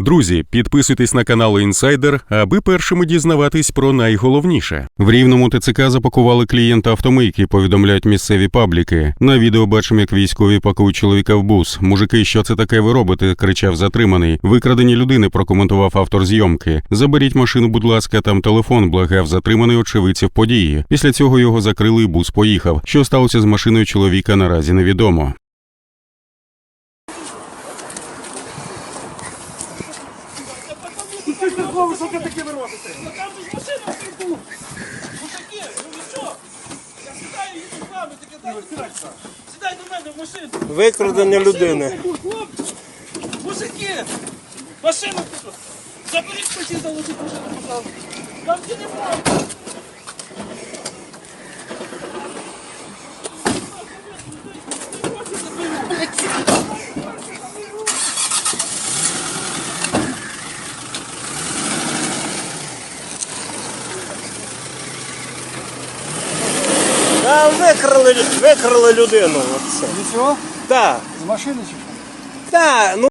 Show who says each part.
Speaker 1: Друзі, підписуйтесь на канал Інсайдер, аби першими дізнаватись про найголовніше. В рівному ТЦК запакували клієнта автомийки, повідомляють місцеві пабліки. На відео бачимо, як військові пакують чоловіка в бус. Мужики, що це таке ви робите? кричав затриманий. Викрадені людини прокоментував автор зйомки. Заберіть машину, будь ласка, там телефон, благав затриманий очевидців події. Після цього його закрили і бус поїхав. Що сталося з машиною чоловіка наразі невідомо.
Speaker 2: Знову, що ти таке робите?
Speaker 3: Там же ж машина. Мужики, ну ви що? Я сідаю, їду з вами, таке дай. Сідай до мене в машину.
Speaker 2: Викрадення людини.
Speaker 3: Хлопці. Мужики, машину пішов. Заберіть ключі, заложіть машину, пожалуйста. Там телефон.
Speaker 2: А викрали, викрали людину. Оце.
Speaker 4: цього?
Speaker 2: Так,
Speaker 4: З машини чи що?
Speaker 2: так, ну